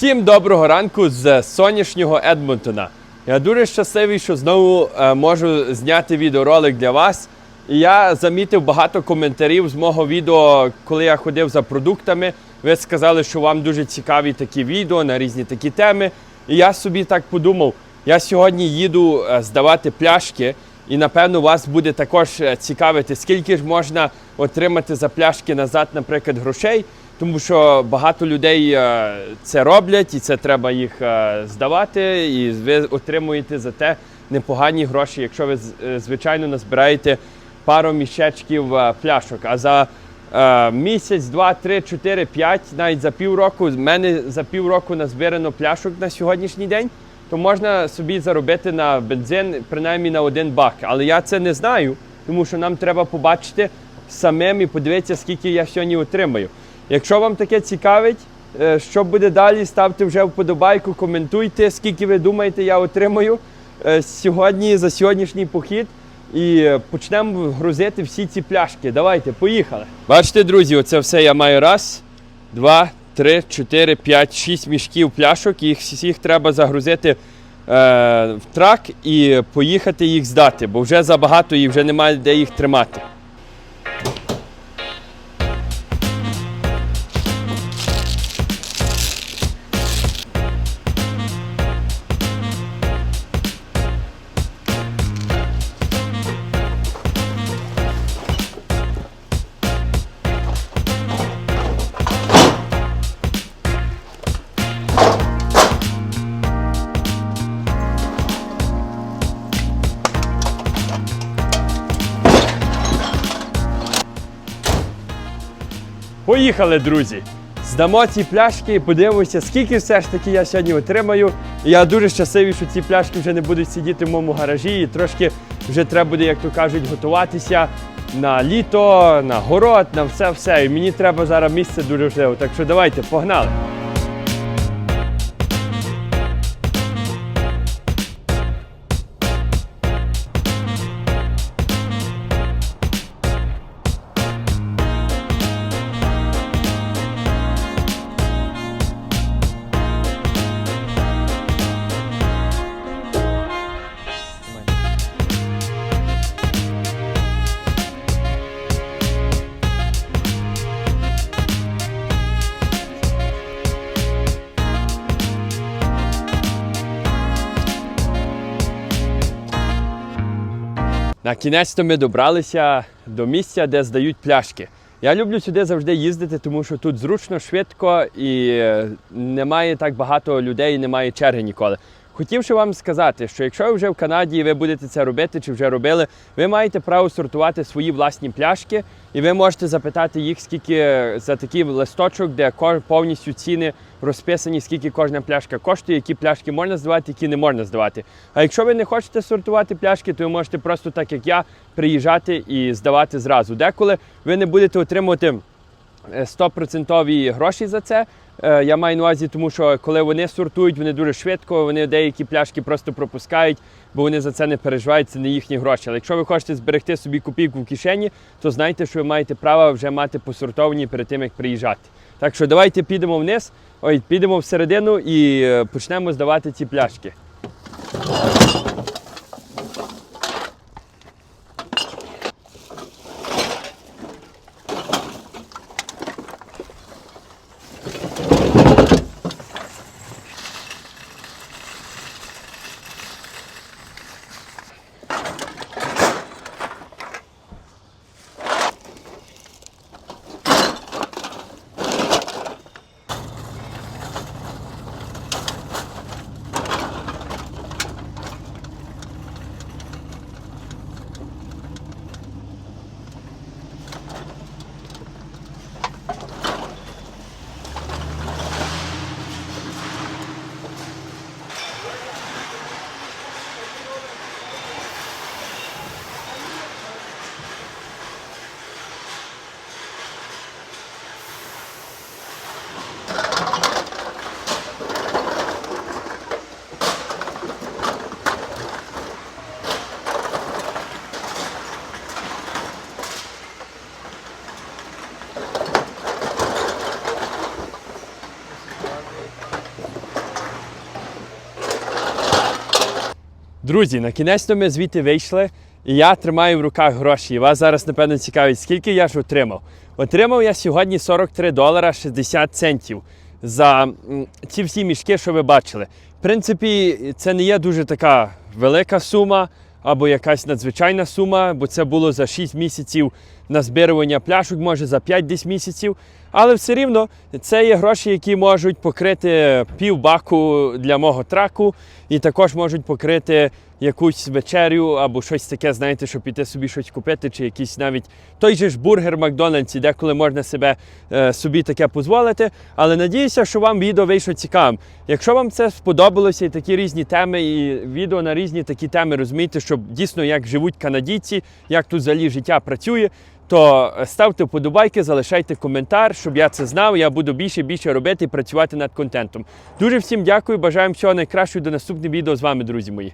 Всім доброго ранку з сонячного Едмонтона. Я дуже щасливий, що знову е, можу зняти відеоролик для вас. І я замітив багато коментарів з мого відео, коли я ходив за продуктами. Ви сказали, що вам дуже цікаві такі відео на різні такі теми. І я собі так подумав: я сьогодні їду е, здавати пляшки, і напевно вас буде також е, цікавити, скільки ж можна отримати за пляшки назад, наприклад, грошей. Тому що багато людей е, це роблять, і це треба їх е, здавати, і ви отримуєте за те непогані гроші, якщо ви е, звичайно назбираєте пару мішечків пляшок. А за місяць, два, три, чотири, п'ять, навіть за півроку, з мене за півроку назбирано пляшок на сьогоднішній день, то можна собі заробити на бензин принаймні на один бак. Але я це не знаю, тому що нам треба побачити самим і подивитися, скільки я сьогодні отримаю. Якщо вам таке цікавить, е, що буде далі, ставте вже вподобайку, коментуйте, скільки ви думаєте, я отримаю е, сьогодні за сьогоднішній похід. І е, почнемо грузити всі ці пляшки. Давайте, поїхали. Бачите, друзі, оце все я маю раз, два, три, чотири, п'ять, шість мішків пляшок. Їх всіх треба загрузити е, в трак і поїхати їх здати, бо вже забагато і вже немає де їх тримати. Поїхали, друзі! Здамо ці пляшки і подивимося, скільки все ж таки я сьогодні отримаю. Я дуже щасливий, що ці пляшки вже не будуть сидіти в моєму гаражі. І трошки вже треба буде, як то кажуть, готуватися на літо, на город, на все-все. І мені треба зараз місце дуже важливо. Так що давайте, погнали! На кінець-то ми добралися до місця, де здають пляшки. Я люблю сюди завжди їздити, тому що тут зручно, швидко і е, немає так багато людей, немає черги ніколи. Хотів ще вам сказати, що якщо ви вже в Канаді і ви будете це робити чи вже робили, ви маєте право сортувати свої власні пляшки, і ви можете запитати їх, скільки за такий листочок, де повністю ціни розписані, скільки кожна пляшка коштує, які пляшки можна здавати, які не можна здавати. А якщо ви не хочете сортувати пляшки, то ви можете просто так як я приїжджати і здавати зразу. Деколи ви не будете отримувати е, 100% гроші за це. Е, Я маю на увазі, тому що коли вони сортують, вони дуже швидко, вони деякі пляшки просто пропускають, бо вони за це не переживають, це не їхні гроші. Але якщо ви хочете зберегти собі копійку в кишені, то знайте, що ви маєте право вже мати посортовані перед тим, як приїжджати. Так що давайте підемо вниз, ой, підемо всередину і е, почнемо здавати ці пляшки. Друзі, на кінець ми звідти вийшли, і я тримаю в руках гроші. Вас зараз, напевно, цікавить, скільки я ж отримав. Отримав я сьогодні 43 долара 60 центів за ці всі мішки, що ви бачили. В принципі, це не є дуже така велика сума або якась надзвичайна сума, бо це було за 6 місяців назбирування пляшок, може за 5 десь місяців. Але все рівно це є гроші, які можуть покрити пів баку для мого траку, і також можуть покрити якусь вечерю або щось таке, знаєте, щоб піти собі щось купити, чи якийсь навіть той же ж бургер Макдональдсі, деколи можна себе е, собі таке дозволити. Але надіюся, що вам відео вийшло цікавим. Якщо вам це сподобалося, і такі різні теми, і відео на різні такі теми, розумієте, щоб дійсно як живуть канадійці, як тут взагалі життя працює. То ставте вподобайки, залишайте коментар, щоб я це знав. Я буду більше і більше робити і працювати над контентом. Дуже всім дякую. Бажаємо всього найкращого до наступного відео з вами, друзі мої.